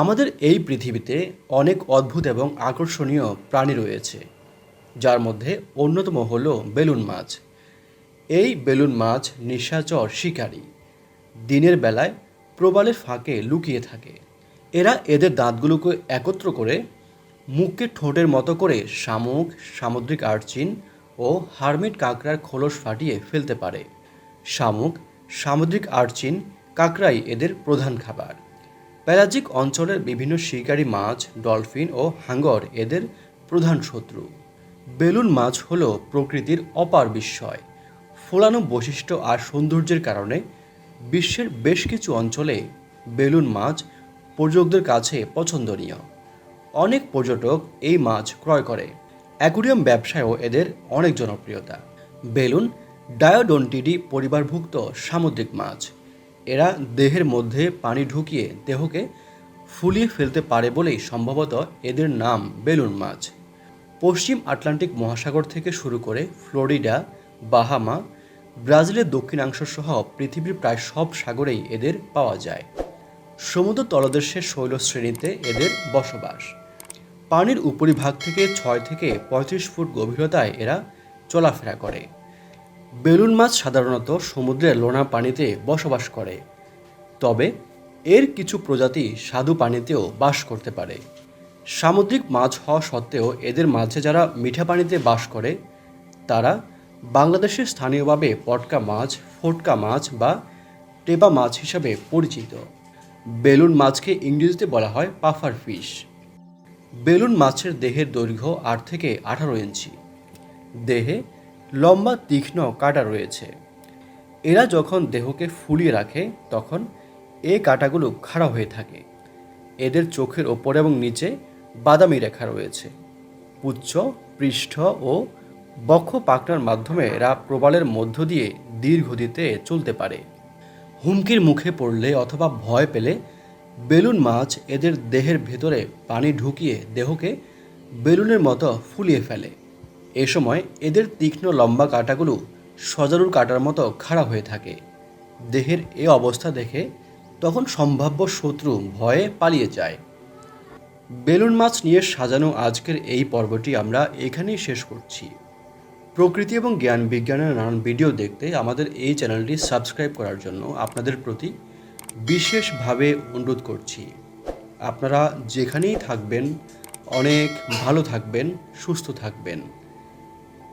আমাদের এই পৃথিবীতে অনেক অদ্ভুত এবং আকর্ষণীয় প্রাণী রয়েছে, যার মধ্যে অন্যতম হল বেলুন মাছ। এই বেলুন মাছ নিশাচর শিকারী। দিনের বেলায় প্রবালের ফাঁকে লুকিয়ে থাকে। এরা এদের দাঁতগুলোকে একত্র করে মুখকে ঠোঁটের মতো করে শামুক, সামুদ্রিক আর্চিন ও হারমিট কাঁকড়ার খোলস ফাটিয়ে ফেলতে পারে। শামুক, সামুদ্রিক আর্চিন কাঁকড়াই এদের প্রধান খাবার। প্যালাজিক অঞ্চলের বিভিন্ন শিকারী মাছ, ডলফিন ও হাঙ্গর এদের প্রধান শত্রু। বেলুন মাছ হল প্রকৃতির অপার বিস্ময়। ফোলানো বৈশিষ্ট্য আর সৌন্দর্যের কারণে বিশ্বের বেশ কিছু অঞ্চলে বেলুন মাছ পর্যটকদের কাছে পছন্দনীয়। অনেক পর্যটক এই মাছ ক্রয় করে। অ্যাকুরিয়াম ব্যবসায়ও এদের অনেক জনপ্রিয়তা। বেলুন ডায়োডন্টিডি পরিবারভুক্ত সামুদ্রিক মাছ। এরা দেহের মধ্যে পানি ঢুকিয়ে দেহকে ফুলিয়ে ফেলতে পারে বলেই সম্ভবত এদের নাম বেলুন মাছ। পশ্চিম আটলান্টিক মহাসাগর থেকে শুরু করে ফ্লোরিডা, বাহামা, ব্রাজিলের দক্ষিণাংশ সহ পৃথিবীর প্রায় সব সাগরেই এদের পাওয়া যায়। সমুদ্র তলদেশের শৈল শ্রেণীতে এদের বসবাস। পানির উপরিভাগ থেকে ছয় থেকে পঁয়ত্রিশ ফুট গভীরতায় এরা চলাফেরা করে। বেলুন মাছ সাধারণত সমুদ্রের লোনা পানিতে বসবাস করে। তবে এর কিছু প্রজাতি স্বাদু পানিতেও বাস করতে পারে। সামুদ্রিক মাছ হওয়া সত্ত্বেও এদের মাঝে যারা মিঠা পানিতে বাস করে, তারা বাংলাদেশে স্থানীয়ভাবে পটকা মাছ, ফোটকা মাছ বা টেপা মাছ হিসাবে পরিচিত। বেলুন মাছকে ইংরেজিতে বলা হয় পাফার ফিশ। বেলুন মাছের দেহের দৈর্ঘ্য আট থেকে আঠারো ইঞ্চি। দেহে লম্বা, তীক্ষ্ণ কাঁটা রয়েছে। এরা যখন দেহকে ফুলিয়ে রাখে, তখন এই কাঁটাগুলো খাড়া হয়ে থাকে। এদের চোখের ওপর এবং নিচে বাদামি রেখা রয়েছে। পুচ্ছ, পৃষ্ঠ ও বক্ষ পাকনার মাধ্যমে এরা প্রবালের মধ্য দিয়ে দীর্ঘদিতে চলতে পারে। হুমকির মুখে পড়লে অথবা ভয় পেলে বেলুন মাছ এদের দেহের ভেতরে পানি ঢুকিয়ে দেহকে বেলুনের মতো ফুলিয়ে ফেলে। এ সময় এদের তীক্ষ্ণ লম্বা কাঁটাগুলো সজারুর কাঁটার মতো খাড়া হয়ে থাকে। দেহের এ অবস্থা দেখে তখন সম্ভাব্য শত্রু ভয়ে পালিয়ে যায়। বেলুন মাছ নিয়ে সাজানো আজকের এই পর্বটি আমরা এখানেই শেষ করছি। প্রকৃতি এবং জ্ঞান বিজ্ঞানের নানান ভিডিও দেখতে আমাদের এই চ্যানেলটি সাবস্ক্রাইব করার জন্য আপনাদের প্রতি বিশেষভাবে অনুরোধ করছি। আপনারা যেখানেই থাকবেন, অনেক ভালো থাকবেন, সুস্থ থাকবেন।